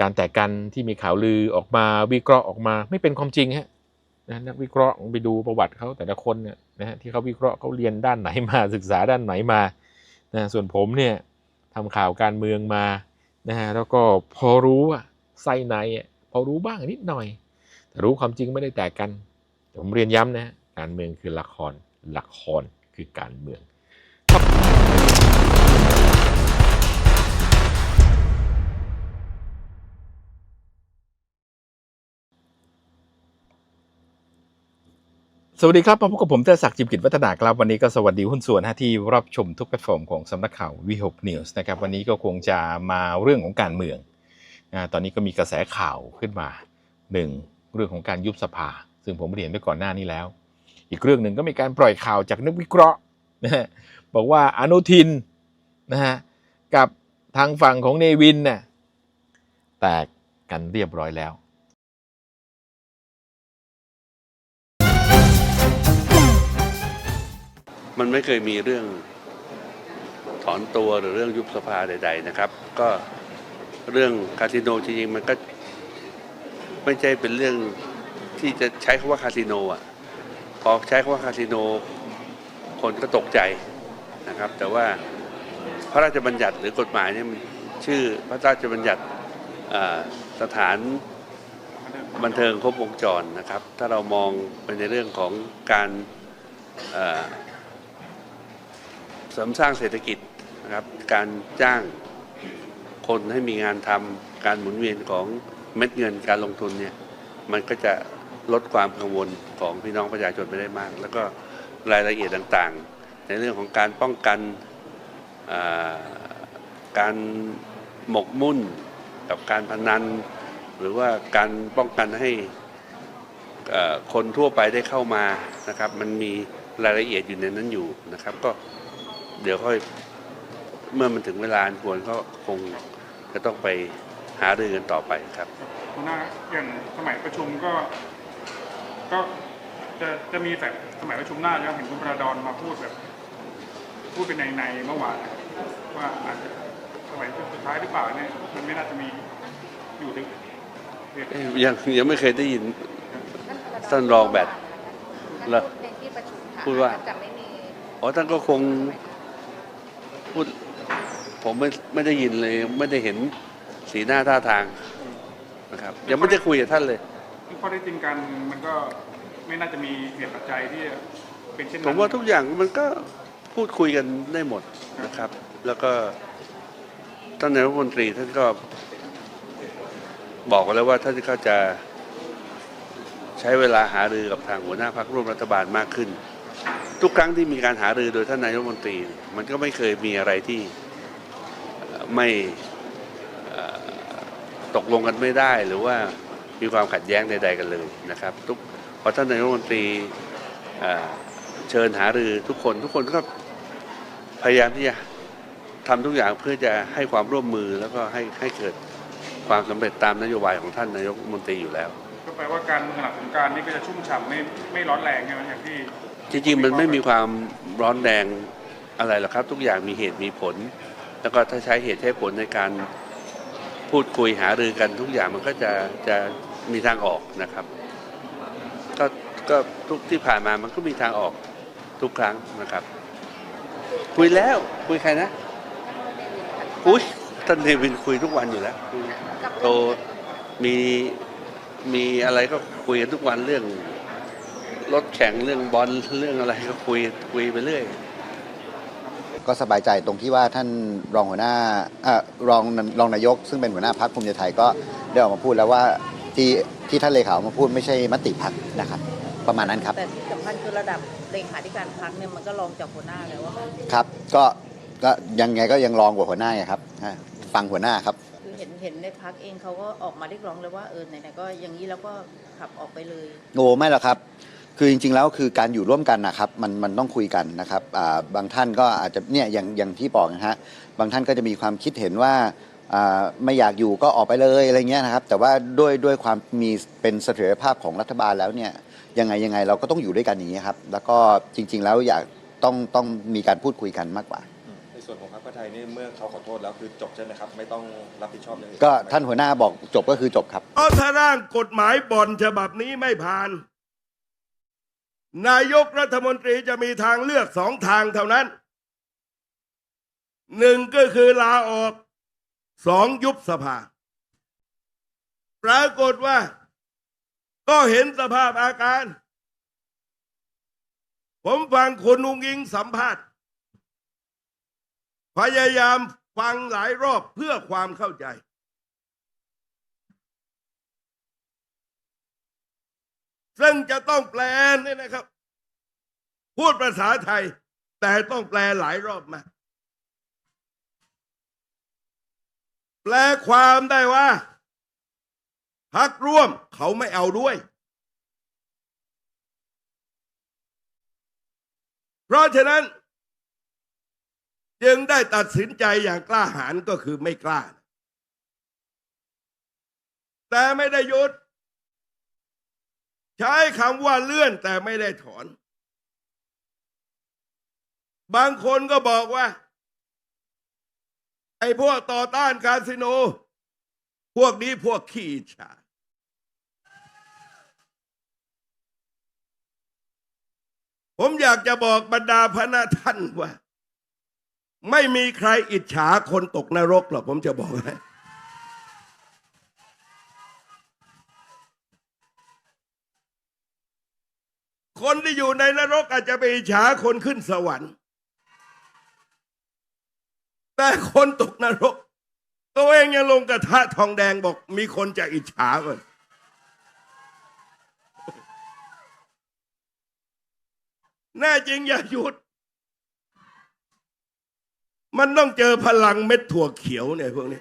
การแตกกันที่มีข่าวลือออกมาวิเคราะห์ออกมา ไม่เป็นความจริงฮะนะนักวิเคราะห์ไปดูประวัติเขาแต่ละคนเนี่ยนะฮะที่เขาวิเคราะห์เขาเรียนด้านไหนมาศึกษาด้านไหนมานะส่วนผมเนี่ยทำข่าวการเมืองมานะฮะแล้วก็พอรู้อะไส้ในอะพอรู้บ้างนิดหน่อย แต่รู้ความจริงไม่ได้แตกกันแต่ผมเรียนย้ำนะฮะการเมืองคือละครละครคือการเมือง สวัสดีครับมาพบกับผมเตอศักดิ์จิมกิจวัฒนาครับ วันนี้ก็สวัสดีหุ้นส่วนนะที่รับชมทุกแพลตฟอร์มของสำนักข่าววีหกนิวส์นะครับวันนี้ก็คงจะมาเรื่องของการเมืองนะตอนนี้ก็มีกระแสข่าวขึ้นมาหนึ่งเรื่องของการยุบสภา ซึ่งผมเรียนไปก่อนหน้านี้แล้ว อีกเรื่องหนึ่งก็มีการปล่อยข่าวจากนักวิเคราะห์นะฮะบอกว่าอนุทินนะฮะกับทางฝั่งของเนวินน่ะแตกกันเรียบร้อยแล้ว มันไม่เคยมีเรื่องถอนตัวหรือเรื่องยุบสภาใด ๆ นะครับ ก็เรื่องคาสิโนจริงๆมันก็ไม่ใช่เป็นเรื่องที่จะใช้คำว่าคาสิโนอะพอใช้คำว่าคาสิโน คนก็ตกใจนะครับ แต่ว่าพระราชบัญญัติหรือกฎหมายเนี่ยมันชื่อพระราชบัญญัติสถานบันเทิงครบวงจรนะครับ ถ้าเรามองไปในเรื่องของการ เสริมสร้างเศรษฐกิจนะครับการจ้างคนให้มีงานทำการหมุนเวียนของเม็ดเงินการลงทุนเนี่ยมันก็จะลดความกังวลของพี่น้องประชาชนไปได้มาก แล้วก็รายละเอียดต่างๆ ในเรื่องของการป้องกันการหมกมุ่นกับการพนัน หรือว่าการป้องกันให้คนทั่วไปได้เข้ามานะครับ มันมีรายละเอียดอยู่ในนั้นอยู่นะครับ ก็ เดี๋ยวค่อยเมื่อมันถึงเวลาอันควรก็คงจะต้องไปหารือกันต่อไปครับหัวหน้าอย่างสมัยประชุมก็ ก็จะจะมีแต่สมัยประชุมหน้าแล้วเห็นคุณประดอนมาพูดแบบ พูดเป็นในในๆเมื่อวานว่าอาจจะสมัยสุดท้ายหรือเปล่าเนี่ยมันไม่น่าจะมีอยู่ถึงเอ๊ะยังยังไม่เคยได้ยินท่านรองแบบเหรอในที่ประชุมค่ะพูดว่าจะไม่มีอ๋อท่านก็คง พูด ผมไม่ไม่ได้ยินเลย ไม่ได้เห็นสีหน้าท่าทางนะครับยังไม่ได้คุยกับท่านเลยข้อได้จริงกันมันก็ไม่น่าจะมีเหตุปัจจัยที่เป็นเช่นผนั้นมว่าทุกอย่างมันก็พูดคุยกันได้หมดนะครับ แล้วก็ท่านนายกรัฐมนตรีท่านก็บอกไว้แล้วว่าท่านก็จะใช้เวลาหารือกับทางหัวหน้าพรรคร่วมรัฐบาลมากขึ้น ทุกครั้งที่มีการหารือโดยท่านนายกรัฐมนตรี มันก็ไม่เคยมีอะไรที่ไม่ตกลงกันไม่ได้หรือว่ามีความขัดแย้งใดๆกันเลยนะครับ ทุกพอท่านนายกรัฐมนตรีเชิญหารือทุกคนทุกคนก็พยายามที่จะทำทุกอย่างเพื่อจะให้ความร่วมมือแล้วก็ให้ให้เกิดความสำเร็จตามนโยบายของท่านนายกรัฐมนตรีอยู่แล้ว ก็แปลว่าการเมืองหลังสงการนี่ก็จะชุ่มฉ่ำไม่ไม่ร้อนแรงใช่ไหมอย่างที่ จริงๆมันไม่มีความร้อนแรงอะไรหรอกครับ ทุกอย่างมีเหตุมีผล แล้วก็ถ้าใช้เหตุใช้ผลในการพูดคุยหารือกันทุกอย่างมันก็จะจะมีทางออกนะครับ ก็ก็ทุกที่ผ่านมามันก็มีทางออกทุกครั้งนะครับ คุยแล้วคุยใครนะอุ้ยท่านเนวินคุยทุกวันอยู่แล้วคุยกับโตมีมีอะไรก็คุยกันทุกวันเรื่อง รถแข่งเรื่องบอลเรื่องอะไรก็คุยคุยไปเรื่อย ก็สบายใจตรงที่ว่าท่านรองหัวหน้าเอ่อรองรองนายก ซึ่งเป็นหัวหน้าพักภูมิใจไทยก็ได้ออกมาพูดแล้วว่าที่ที่ท่านเลขาออกมาพูดไม่ใช่มติพักนะครับ ประมาณนั้นครับ แต่ที่สำคัญคือระดับเลขาธิการพักเนี่ยมันก็รองจากหัวหน้าแล้วว่าครับ ก็ก็ยังไงก็ยังรองกว่าหัวหน้าไงครับอ่าฟังหัวหน้าครับ คือเห็นเห็นในพักเองเขาก็ออกมาเรียกร้องเลยว่าเออไหนๆก็อย่างนี้แล้วก็ขับออกไปเลยโอ้ไม่หรอกครับ คือจริงๆแล้วคือการอยู่ร่วมกันนะครับมันมันต้องคุยกันนะครับอ่าบางท่านก็อาจจะเนี่ยอย่างอย่างที่บอกนะฮะบางท่านก็จะมีความคิดเห็นว่าอ่าไม่อยากอยู่ก็ออกไปเลยอะไรเงี้ยนะครับ แต่ว่าด้วยด้วยความมีเป็นเสถียรภาพของรัฐบาลแล้วเนี่ยยังไงยังไงเราก็ต้องอยู่ด้วยกันอย่างนี้ยครับแล้วก็จริง ๆ แล้วอยากต้องต้องมีการพูดคุยกันมากกว่า ในส่วนของพรรคเพื่อไทยไทยนี่เมื่อเขาขอโทษแล้วคือจบใช่ไหมครับ ไม่ต้องรับผิดชอบอย่างอื่น ก็ท่านหัวหน้าบอกจบก็คือจบครับ เพราะถ้าร่างกฎหมายบ่อนฉบับนี้ไม่ผ่าน นายกรัฐมนตรีจะมีทางเลือกสองทางเท่านั้นหนึ่งก็คือลาออกสองยุบสภา ปรากฏว่า ก็เห็นสภาพอาการ ผมฟังคุณนุงยิงสัมภาษณ์ พยายามฟังหลายรอบเพื่อความเข้าใจ ซึ่งจะต้องแปลเนี่ยนะครับ พูดภาษาไทย แต่ต้องแปลหลายรอบมา แปลความได้ว่าพักร่วมเขาไม่เอาด้วย เพราะฉะนั้น จึงได้ตัดสินใจอย่างกล้าหาญก็คือไม่กล้า แต่ไม่ได้ยุด ใช้คำว่าเลื่อนแต่ไม่ได้ถอน บางคนก็บอกว่า ไอ้พวกต่อต้านคาสิโน พวกนี้พวกขี้ฉาผมอยากจะบอกบรรดาพระนาท่านว่า ไม่มีใครอิจฉาคนตกนรกหรอกผมจะบอกให้ คนที่อยู่ในนรกอาจจะไปฉาคนขึ้นสวรรค์ แต่คนตกนรก ตัวเองยังลงกระทะทองแดงบอกมีคนจะอิจฉามันแน่จริงอย่าหยุด มันต้องเจอพลังเม็ดถั่วเขียวเนี่ยพวกนี้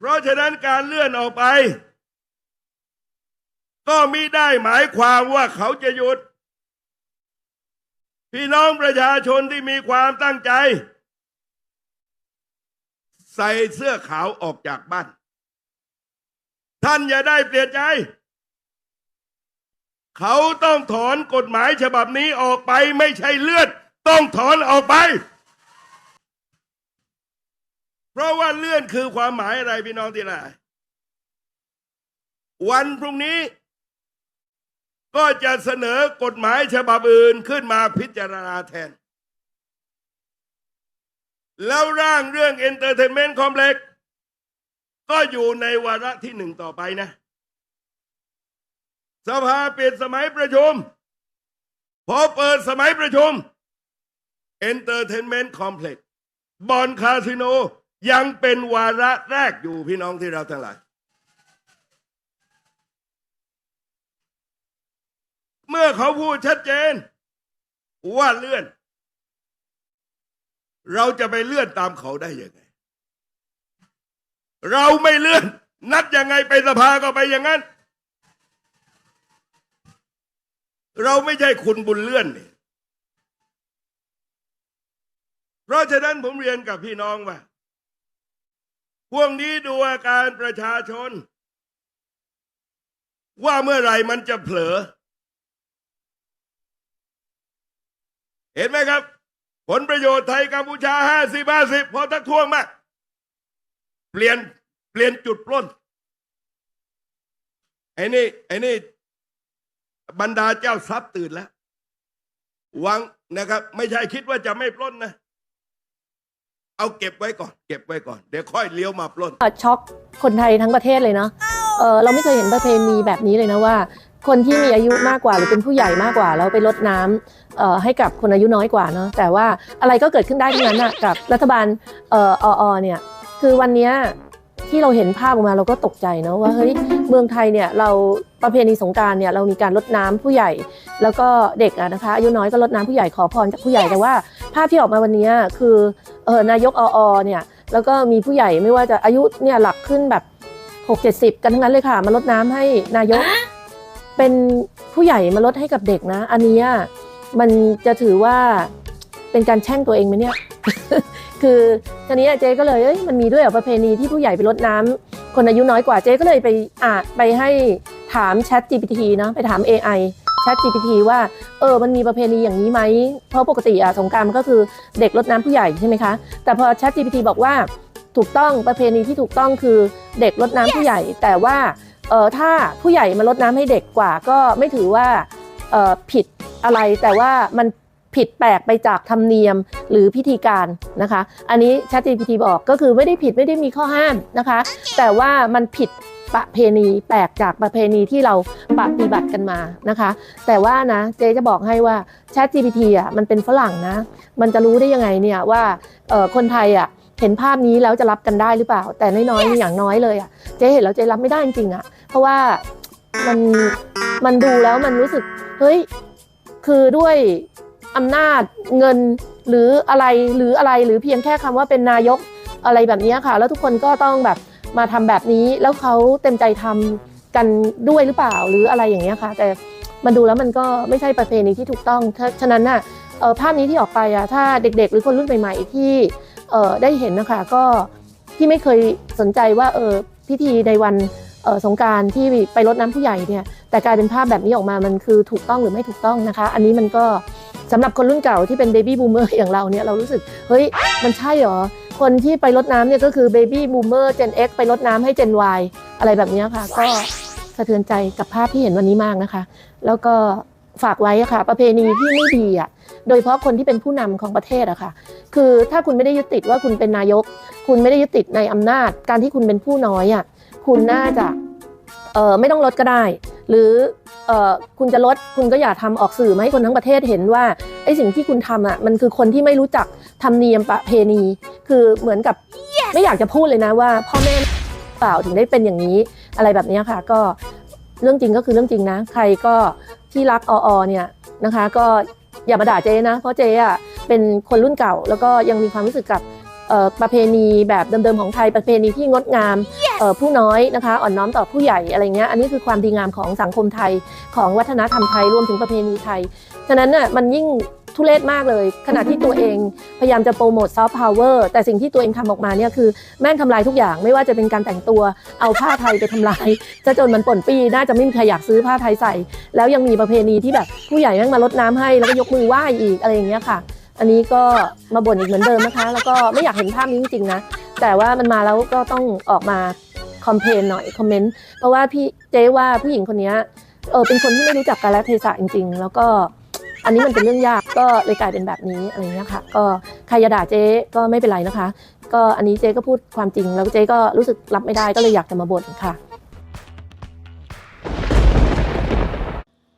เพราะฉะนั้นการเลื่อนออกไป ก็มิได้หมายความว่าเขาจะหยุด พี่น้องประชาชนที่มีความตั้งใจ ใส่เสื้อขาวออกจากบ้าน ท่านอย่าได้เปลี่ยนใจ เขาต้องถอนกฎหมายฉบับนี้ออกไปไม่ใช่เลือนต้องถอนออกไป เพราะว่าเลื่อนคือความหมายอะไรพี่น้องที่รักวันพรุ่งนี้ ก็จะเสนอกฎหมายฉบับอื่นขึ้นมาพิจารณาแทน แล้วร่างเรื่อง Entertainment Complex ก็อยู่ในวาระที่หนึ่งต่อไปนะ สภาปิดสมัยประชุม พอเปิดสมัยประชุม Entertainment Complex บอนคาสิโน ยังเป็นวาระแรกอยู่พี่น้องที่เราทั้งหลาย เมื่อเขาพูดชัดเจน ว่าเลื่อน เราจะไปเลื่อนตามเขาได้ยังไง เราไม่เลื่อน นัดยังไงไปสภาก็ไปอย่างนั้น เราไม่ใช่คุณบุญเลื่อนนี่เพราะฉะนั้นผมเรียนกับพี่น้องว่า พวกนี้ดูอาการประชาชน ว่าเมื่อไหร่มันจะเผลอ เห็นไหมครับ ผลประโยชน์ไทยกัมพูชาห้าสิบห้าสิบพอทักท้วงมาก เปลี่ยนเปลี่ยนจุดปล้นไอ้นี่ไอ้นี่บรรดาเจ้าทรัพย์ตื่นแล้วหวังนะครับ ไม่ใช่คิดว่าจะไม่ปล้นนะ เอาเก็บไว้ก่อน เก็บไว้ก่อน เดี๋ยวค่อยเลี้ยวมาปล้น ช็อกคนไทยทั้งประเทศเลยเนาะเออเราไม่เคยเห็นประเพณีแบบนี้เลยนะว่า คนที่มีอายุมากกว่าหรือเป็นผู้ใหญ่มากกว่าแล้วไปลดน้ำเอ่อให้กับคนอายุน้อยกว่าเนาะแต่ว่าอะไรก็เกิดขึ้นได้ทั้งนั้นอะกับรัฐบาลเอ่อออเนี่ยคือวันเนี้ยที่เราเห็นภาพออกมาเราก็ตกใจเนาะว่าเฮ้ยเมืองไทยเนี่ยเราประเพณีสงการเนี่ยเรามีการลดน้ำผู้ใหญ่ แล้วก็เด็กอะนะคะอายุน้อยก็ลดน้ำผู้ใหญ่ขอพรจากผู้ใหญ่แต่ว่า ภาพที่ออกมาวันเนี้ยคือเออนายกออเนี่ยแล้วก็มีผู้ใหญ่ไม่ว่าจะอายุเนี่ยหลักขึ้นแบบหกเจ็ดสิบกันทั้งนั้นเลยค่ะ มาลดน้ำให้นายก เป็นผู้ใหญ่มาลดให้กับเด็กนะ อันเนี้ยมันจะถือว่าเป็นการแช่งตัวเองไหมเนี่ย คือทีนี้เจ๊ก็เลยเอ้ยมันมีด้วยเหรอประเพณีที่ผู้ใหญ่ไปลดน้ำคนอายุน้อยกว่าเจ๊ก็เลยไปอ่าไปให้ถาม Chat GPT เนาะไปถาม AI Chat GPT ว่าเออมันมีประเพณีอย่างนี้ไหมเพราะปกติอะสงกรารมันก็คือเด็กรดน้ำผู้ใหญ่ใช่ไหมคะแต่พอ Chat GPT บอกว่าถูกต้องประเพณีที่ถูกต้องคือเด็กรดน้ำผู้ใหญ่ แต่ว่าเออถ้าผู้ใหญ่มารดน้ำให้เด็กกว่าก็ไม่ถือว่าเออผิดอะไรแต่ว่ามันผิดแปลกไปจากธรรมเนียมหรือพิธีการนะคะ อันนี้ ChatGPT บอกก็คือไม่ได้ผิดไม่ได้มีข้อห้ามนะคะ แต่ว่ามันผิด ประเพณีแปลกจากประเพณีที่เราปฏิบัติกันมานะคะ แต่ว่านะเจ๊จะบอกให้ว่า ChatGPT อะมันเป็นฝรั่งนะ มันจะรู้ได้ยังไงเนี่ยว่าเอ่อคนไทยอะเห็นภาพนี้แล้วจะรับกันได้หรือเปล่า แต่น้อยๆอย่างน้อยเลยอะเจ๊เห็นแล้วเจ๊รับไม่ได้จริงๆอะเพราะว่ามันมันดูแล้วมันรู้สึกเฮ้ยคือด้วยอำนาจเงินหรืออะไรหรืออะไรหรือเพียงแค่คำว่าเป็นนายกอะไรแบบนี้ค่ะ แล้วทุกคนก็ต้องแบบ มาทำแบบนี้แล้วเขาเต็มใจทำกันด้วยหรือเปล่าหรืออะไรอย่างเงี้ยค่ะ แต่มันดูแล้วมันก็ไม่ใช่ประเพณีที่ถูกต้องถ้าฉะนั้นน่ะภาพนี้ที่ออกไปอะถ้าเด็กๆ หรือคนรุ่นใหม่ๆที่ได้เห็นนะคะก็ที่ไม่เคยสนใจว่าเออพิธีในวันสงการที่ไปรดน้ำผู้ใหญ่เนี่ยแต่กลายเป็นภาพแบบนี้ออกมามันคือถูกต้องหรือไม่ถูกต้องนะคะ อันนี้มันก็สำหรับคนรุ่นเก่าที่เป็นเบบี้บูมเมอร์อย่างเราเนี่ยเรารู้สึกเฮ้ยมันใช่เหรอ คนที่ไปรดน้ำเนี่ยก็คือเบบี้บูมเมอร์เจน X ไปรดน้ำให้เจน Y อะไรแบบนี้ค่ะ ก็สะเทือนใจกับภาพที่เห็นวันนี้มากนะคะ แล้วก็ฝากไว้ค่ะ ประเพณีที่ไม่ดีอะโดยเฉพาะคนที่เป็นผู้นำของประเทศอะค่ะ คือถ้าคุณไม่ได้ยึดติดว่าคุณเป็นนายก คุณไม่ได้ยึดติดในอำนาจ การที่คุณเป็นผู้น้อยอะคุณน่าจะเออไม่ต้องลดก็ได้ หรือ เออคุณจะลดคุณก็อย่าทำออกสื่อมาให้คนทั้งประเทศเห็นว่าไอ้สิ่งที่คุณทำอะมันคือคนที่ไม่รู้จักธรรมเนียมประเพณี คือเหมือนกับไม่อยากจะพูดเลยนะว่า พ่อแม่เปล่าถึงได้เป็นอย่างนี้อะไรแบบเนี้ยค่ะ ก็เรื่องจริงก็คือเรื่องจริงนะ ใครก็ที่รักออเนี่ยนะคะ ก็อย่ามาด่าเจ๊นะ เพราะเจ๊อะเป็นคนรุ่นเก่า แล้วก็ยังมีความรู้สึกกับเอ่อ ประเพณีแบบเดิมๆของไทยประเพณีที่งดงามเอ่อผู้น้อยนะคะ อ่อนน้อมต่อผู้ใหญ่อะไรเงี้ยอันนี้คือความดีงามของสังคมไทยของวัฒนธรรมไทยรวมถึงประเพณีไทยฉะนั้นน่ะมันยิ่งทุเรศมากเลย ขณะที่ตัวเองพยายามจะโปรโมทซอฟต์พาวเวอร์แต่สิ่งที่ตัวเองทำออกมาเนี่ยคือแม่งทำลายทุกอย่างไม่ว่าจะเป็นการแต่งตัวเอาผ้าไทยไปทำลายจะจนมันป่นปีน่าจะไม่มีใครอยากซื้อผ้าไทยใส่ แล้วยังมีประเพณีที่แบบผู้ใหญ่แม่งมารดน้ำให้แล้วก็ยกมือไหว้อีกอะไรอย่างเงี้ยค่ะ อันนี้ก็มาบ่นอีกเหมือนเดิมนะคะ แล้วก็ไม่อยากเห็นภาพนี้จริงๆนะ แต่ว่ามันมาแล้วก็ต้องออกมาคอมเพลนหน่อยคอมเมนต์เพราะว่าพี่เจ๊ว่าผู้หญิงคนนี้เออเป็นคนที่ไม่รู้จักกาลเทศะจริง ๆ แล้วก็อันนี้มันเป็นเรื่องยากก็เลยกลายเป็นแบบนี้อะไรเงี้ยค่ะก็ใครจะด่าเจ๊ก็ไม่เป็นไรนะคะ ก็อันนี้เจ๊ก็พูดความจริง แล้วเจ๊ก็รู้สึกรับไม่ได้ก็เลยอยากจะมาบ่นค่ะ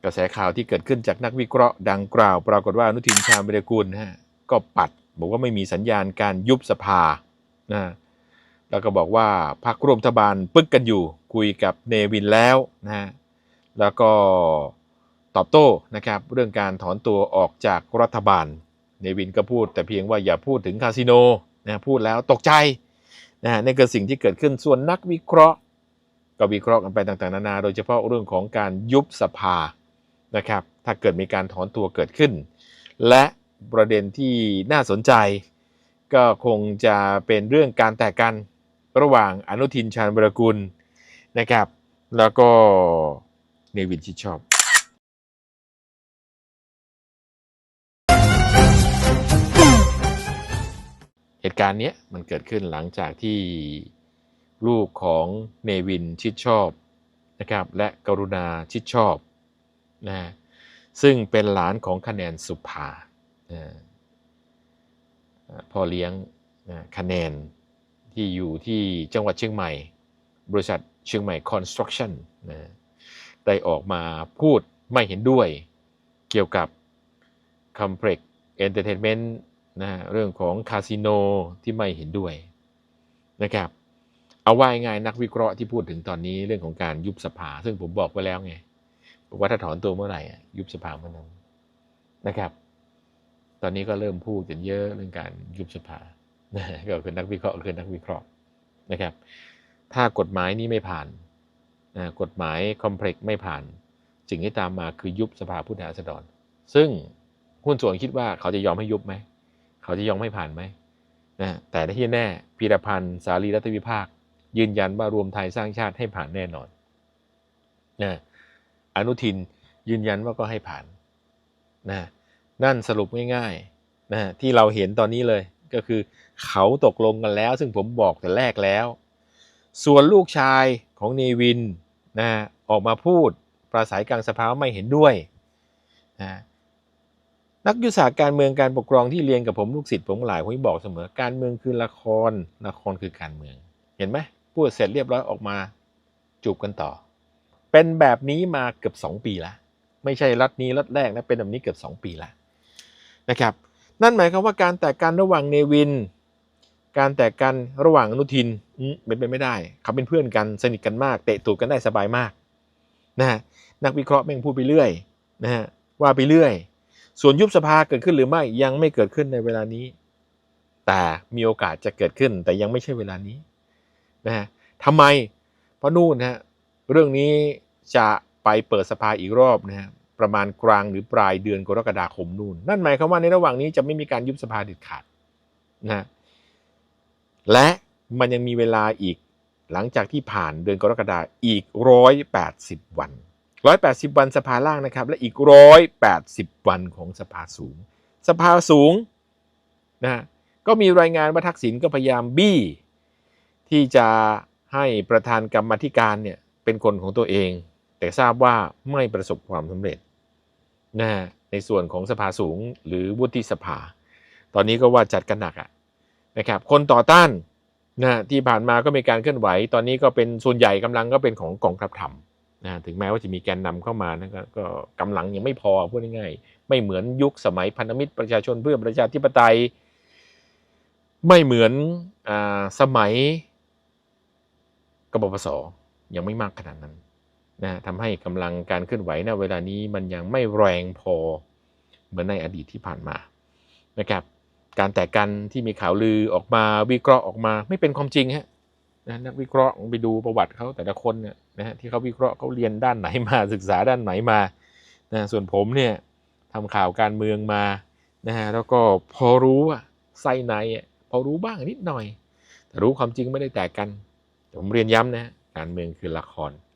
กระแสข่าวที่เกิดขึ้นจากนักวิเคราะห์ดังกล่าว ปรากฏว่าอนุทินชาญวิรกูลนะฮะก็ปัด บอกว่าไม่มีสัญญาณการยุบสภานะฮะแล้วก็บอกว่าพรรคร่วมรัฐบาลปึกกันอยู่คุยกับเนวินแล้วนะฮะแล้วก็ตอบโต้นะครับเรื่องการถอนตัวออกจากรัฐบาล เนวินก็พูด แต่เพียงว่าอย่าพูดถึงคาสิโนนะพูดแล้วตกใจนะฮะนี่คือสิ่งที่เกิดขึ้นส่วนนักวิเคราะห์ ก็วิเคราะห์กันไปต่างๆนานา โดยเฉพาะเรื่องของการยุบสภา นะครับ ถ้าเกิดมีการถอนตัวเกิดขึ้น และประเด็นที่น่าสนใจ ก็คงจะเป็นเรื่องการแตกกันระหว่างอนุทินชาญวรกุลนะครับ แล้วก็เนวินชิดชอบเหตุการณ์นี้มันเกิดขึ้นหลังจากที่ลูกของเนวินชิดชอบนะครับและกรุณาชิดชอบ นะซึ่งเป็นหลานของคะแนนสุภาพ่อเลี้ยงคะแนนที่อยู่ที่จังหวัดเชียงใหม่ บริษัทเชียงใหม่คอนสตรั c ชั่นนะได้ออกมาพูดไม่เห็นด้วยเกี่ยวกับ Complex Entertainment นะฮะเรื่องของคาสิโนที่ไม่เห็นด้วยนะครับ เอาว่าง่ายนักวิเคราะห์ที่พูดถึงตอนนี้เรื่องของการยุบสภา ซึ่งผมบอกไว้แล้วไง บอกว่าถ้าถอนตัวเมื่อไหร่ยุบสภาเมื่อนั้นนะครับ ตอนนี้ก็เริ่มพูดกันเยอะเรื่องการยุบสภาก็คือนักวิเคราะห์คือนักวิเคราะห์นะครับ ถ้ากฎหมายนี้ไม่ผ่านนะกฎหมายคอมเพล็กซ์ไม่ผ่านสิ่งที่ตามมาคือยุบสภาผู้แทนราษฎร ซึ่งหุ้นส่วนคิดว่าเขาจะยอมให้ยุบไหม เขาจะยอมให้ผ่านไหมนะแต่ที่แน่พีรพันธ์สารีรัฐวิภาค ยืนยันว่ารวมไทยสร้างชาติให้ผ่านแน่นอนนะ อนุทินยืนยันว่าก็ให้ผ่านนะนั่นสรุปง่ายๆนะที่เราเห็นตอนนี้เลยก็คือเขาตกลงกันแล้ว ซึ่งผมบอกแต่แรกแล้ว ส่วนลูกชายของเนวินนะออกมาพูดปราศัยกลางสภาว่าไม่เห็นด้วยนะนักยุทธศาสตร์การเมืองการปกครองที่เรียนกับผมลูกศิษย์ผมหลายคนบอกเสมอการเมืองคือละครละครคือการเมือง เห็นไหมพูดเสร็จเรียบร้อยออกมาจูบกันต่อ เป็นแบบนี้มาเกือบ 2 ปีแล้วไม่ใช่รัฐนี้รัฐแรกนะเป็นแบบนี้เกือบ 2 ปีแล้วนะครับ นั่นหมายความว่าการแตกกันระหว่างเนวิน การแตกกันระหว่างอนุทินเป็นไปไม่ได้ เขาเป็นเพื่อนกันสนิทกันมาก เตะตูดกันได้สบายมากนะฮะนักวิเคราะห์แม่งพูดไปเรื่อยนะฮะว่าไปเรื่อย ส่วนยุบสภาเกิดขึ้นหรือไม่ยังไม่เกิดขึ้นในเวลานี้ แต่มีโอกาสจะเกิดขึ้น แต่ยังไม่ใช่เวลานี้นะฮะทำไมเพราะนู่นนะฮะเรื่องนี้ จะไปเปิดสภาอีกรอบนะฮะประมาณกลางหรือปลายเดือนกรกฎาคมนู่น นั่นหมายความว่าในระหว่างนี้จะไม่มีการยุบสภาเด็ดขาดนะฮะและมันยังมีเวลาอีกหลังจากที่ผ่านเดือนกรกฎาอีกร้อยแปดสิบวันร้อยแปดสิบวันสภาล่างนะครับ และอีกร้อยแปดสิบวันของสภาสูง สภาสูงนะฮะก็มีรายงานว่าทักษิณก็พยายามบี้ ที่จะให้ประธานกรรมธิการเนี่ยเป็นคนของตัวเอง แต่ทราบว่าไม่ประสบความสำเร็จนะฮะในส่วนของสภาสูงหรือวุฒิสภา ตอนนี้ก็ว่าจัดกันหนักอะนะครับ คนต่อต้านนะที่ผ่านมาก็มีการเคลื่อนไหว ตอนนี้ก็เป็นส่วนใหญ่กำลังก็เป็นของกองทัพธรรมนะถึงแม้ว่าจะมีแกนนำเข้ามานะก็ก็กำลังยังไม่พอพูดง่ายๆไม่เหมือนยุคสมัยพันธมิตรประชาชนเพื่อประชาธิปไตย ไม่เหมือนอาสมัยกบพศยังไม่มากขนาดนั้น นะทำให้กำลังการเคลื่อนไหวณเวลานี้มันยังไม่แรงพอเหมือนในอดีตที่ผ่านมานะครับการแตกกันที่มีข่าวลือออกมาวิเคราะห์ออกมาไม่เป็นความจริงฮะนะนักวิเคราะห์ไปดูประวัติเขาแต่ละคนเนี่ยนะฮะที่เขาวิเคราะห์เขาเรียนด้านไหนมาศึกษาด้านไหนมานะส่วนผมเนี่ยทำข่าวการเมืองมานะฮะแล้วก็พอรู้อะไส้ในอะพอรู้บ้างนิดหน่อย แต่รู้ความจริงไม่ได้แตกกันแต่ผมเรียนย้ำนะการเมืองคือละคร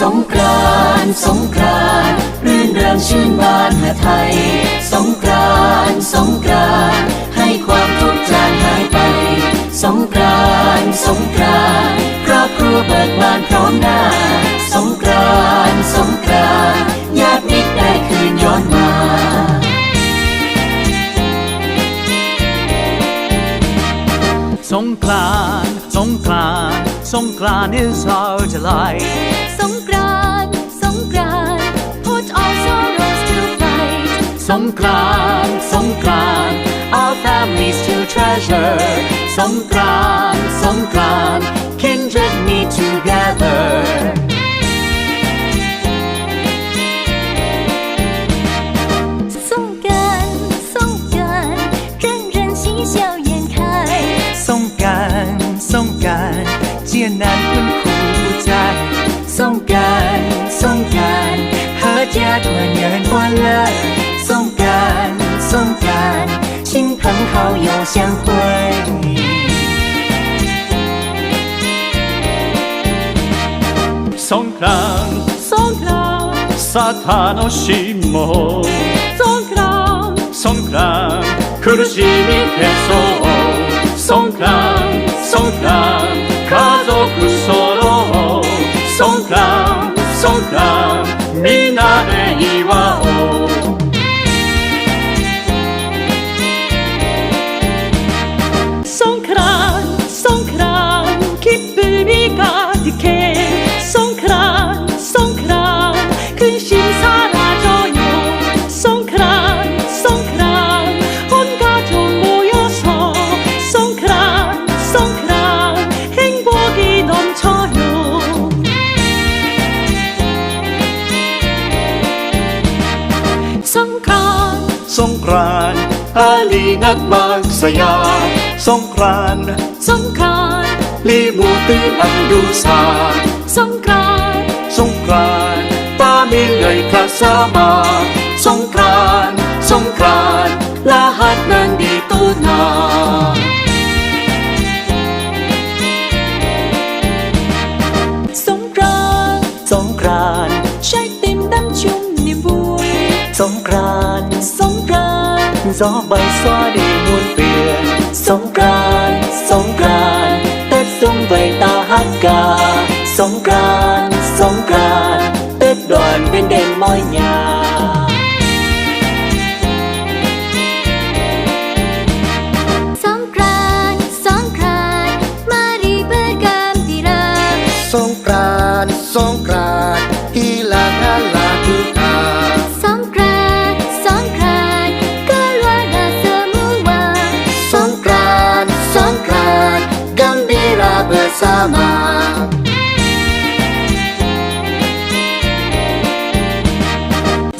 สงกรานสงกรานรื่นเริงชื่นบานหาไทย สงกรานสงกรานให้ความทุกข์จางหายไป สงกรานสงกรานครอบครัวเบิกบานพร้อมหน้า สงกรานสงกรานญาติมิตรได้คืนย้อนมา Songkran, Songkran, Songkran is our delight. flight Songkran, Songkran, our families to treasure. Songkran, Songkran, kindred meet together. Songkran Songkran 人人喜笑颜开 Songkran, Songkran, 艰难困苦不再。松干松干，阖家团圆欢乐。 好友相。そんくらん、そんくらん、さあ楽しもう。そんくらん、そんくらく、苦しみへそう。そんくらん、そんくらか、家族揃おう。そんくらん、そんくらん、みんなで祝おう。mahalin at magsaya. Songkran, Songkran. Limutin ang lusa. Songkran, Songkran. Pamilya'y kasama. Songkran, Songkran. Lahat nandito na. Gió bay xóa đi muôn phiền สงกรานต์สงกรานต์ Tết xuân về ta hát ca สงกรานต์สงกรานต์ Tết đoàn bên đèn môi nhà สงกรานต์สงกรานต์ Mari bergembira Songkran, songkran,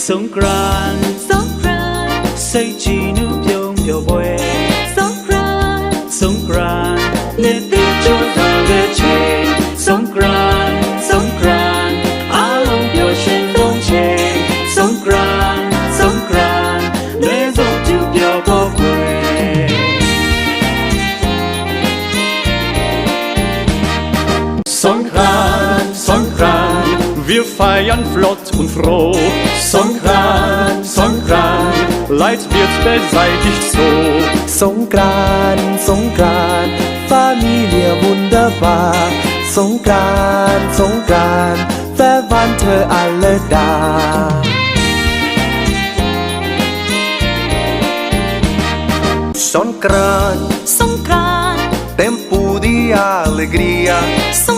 สงกรานต์ สงกรานต์ ใส่จีนูเปีย feiern flott und froh. Songkran, Songkran, Leid wird beseitigt so. Songkran, Songkran, Familie wunderbar. Songkran, Songkran, Verwandte alle da. Songkran, Songkran, Tempo de alegria. Songkran,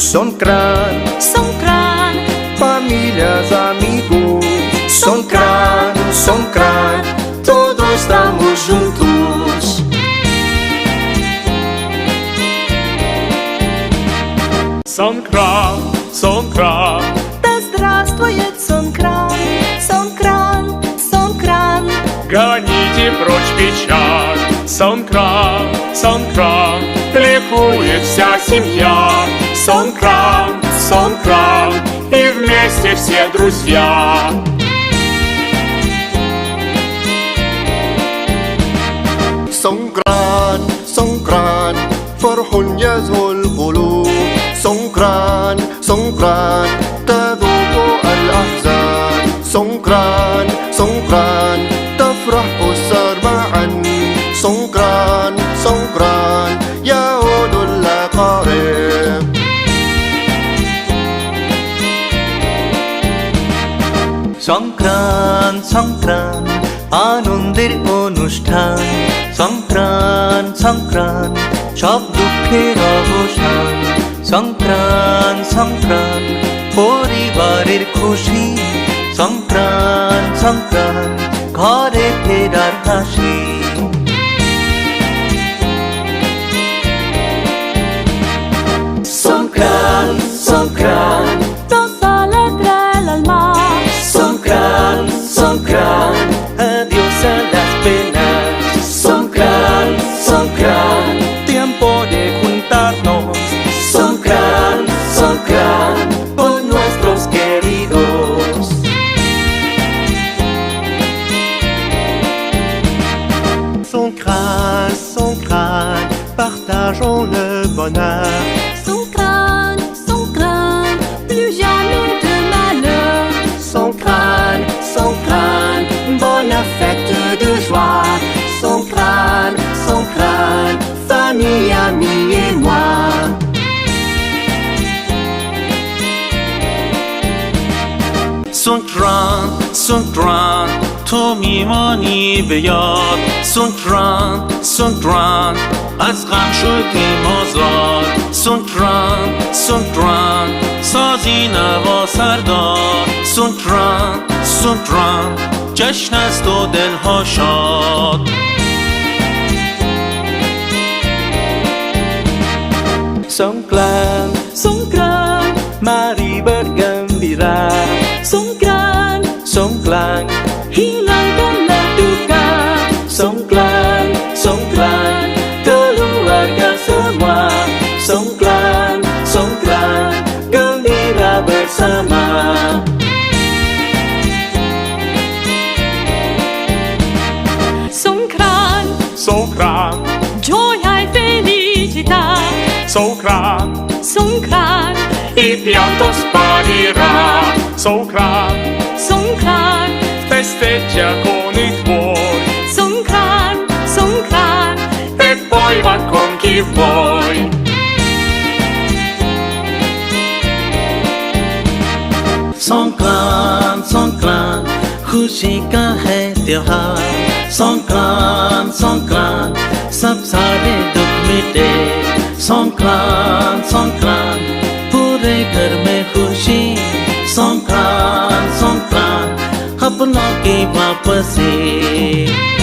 Son Cran, Son Cran, familias, amigos. Son Cran, Son Cran, todos estamos juntos. Son Cran, Son Cran, да здравствует Сон Кран, Сон Кран, Сон Кран. Гоните прочь печаль, Сон Кран, Сон Кран, ликует вся семья сон крам, и вместе все друзья. Songkran, Songkran, Farhun Yazhun আনন্দের অনুষ্ঠান। সংক্রান সংক্রান, সব দুঃখের অবসান। সংক্রান সংক্রান, পরিবারের খুশি। সংক্রান সংক্রান, ঘরে ফেরার হাসি। bonheur. Son crâne, son crâne, plus jamais de malheur. Son crâne, son crâne, bonne fête de joie. Son crâne, son crâne, famille, amis et moi. Son crâne, son crâne تو میمانی به یاد. سنکران سنکران از غم شدیم آزاد سنکران سنکران سازی نوا سردار. سنکران سنکران جشن است و دلها شاد. Songkran, Songkran, mari bergembira. Хто спаді рад Сократ Сократ Festeggia con i tuoi Soncran, soncran E poi va con chi vuoi Soncran, soncran Kushika hai tiha Soncran, soncran Sab sare dukh mite Soncran, soncran घर में खुशी संक्रांत संक्रांत अपनों की वापसी।